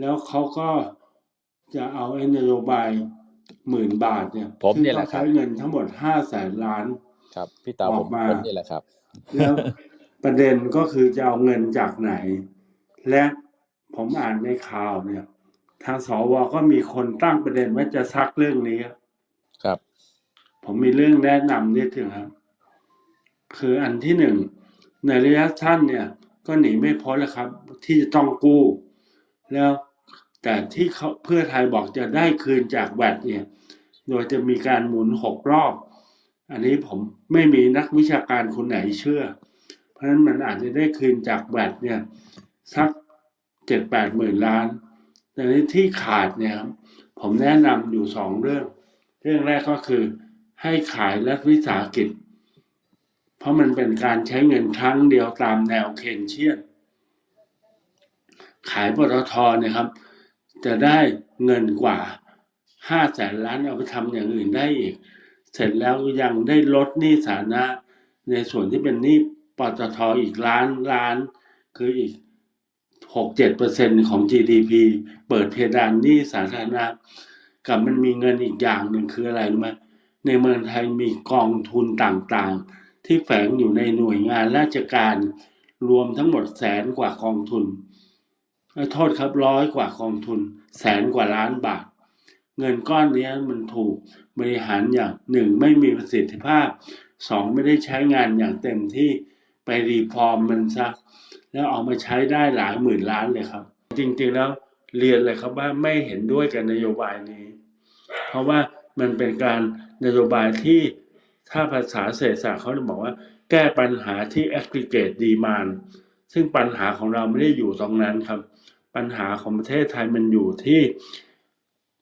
แล้วเขาก็จะเอาไอ้นโยบายหมื่นบาทเนี่ยผมซึ่งเนี่ยแหละเขาครับใช้เงินทั้งหมดห้าแสนล้าน ครับพี่เต๋าอผอกมมาผมนี่แหละครับ แล้วประเด็นก็คือจะเอาเงินจากไหน และผมอ่านในข่าวเนี่ย ทางสวก็มีคนตั้งประเด็นว่าจะซักเรื่องนี้ครับ ผมมีเรื่องแนะนำนิดนึงครับ คืออันที่หนึ่งในระยะสั้นเนี่ย ก็หนีไม่พ้นแล้วครับ ที่จะต้องกู้ แล้วแต่ที่เขาเพื่อไทยบอกจะได้คืนจากแวดเนี่ย โดยจะมีการหมุนหกรอบ อันนี้ผมไม่มีนักวิชาการคนไหนเชื่อ เพราะฉะนั้นมันอาจจะได้คืนจากแวดเนี่ยสักเจ็ดแปดหมื่นล้าน แต่ที่ขาดเนี่ยครับผมแนะนำอยู่สองเรื่อง เรื่องแรกก็คือให้ขายรัฐวิสาหกิจ เพราะมันเป็นการใช้เงินครั้งเดียวตามแนวเคนเชียน ขายปตทเนี่ยครับ จะได้เงินกว่าห้าแสนล้านเอาไปทำอย่างอื่นได้อีก เสร็จแล้วยังได้ลดหนี้สาธารณะในส่วนที่เป็นหนี้ปตทอีกล้านล้าน คืออีกหกเจ็ดเปอร์เซ็นของ GDP เปิดเพดานหนี้สาธารณะกับมันมีเงินอีกอย่างหนึ่งคืออะไรรู้ไหมในเมืองไทยมีกองทุนต่างๆ ที่แฝงอยู่ในหน่วยงานราชการรวมทั้งหมดแสนกว่ากองทุน โทษครับร้อยกว่ากองทุน แสนกว่าล้านบาท เงินก้อนนี้มันถูกบริหารอย่างหนึ่งไม่มีประสิทธิภาพสองไม่ได้ใช้งานอย่างเต็มที่ไปรีฟอร์มมันซะแล้วเอามาใช้ได้หลายหมื่นล้านเลยครับ จริงๆแล้วเรียนเลยครับว่าไม่เห็นด้วยกับนโยบายนี้ เพราะว่ามันเป็นการนโยบายที่ถ้าภาษาเศรษฐศาสตร์เขาจะบอกว่า แก้ปัญหาที่ aggregate demand ซึ่งปัญหาของเราไม่ได้อยู่ตรงนั้นครับ ปัญหาของประเทศไทยมันอยู่ที่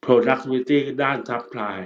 productivity ด้าน supply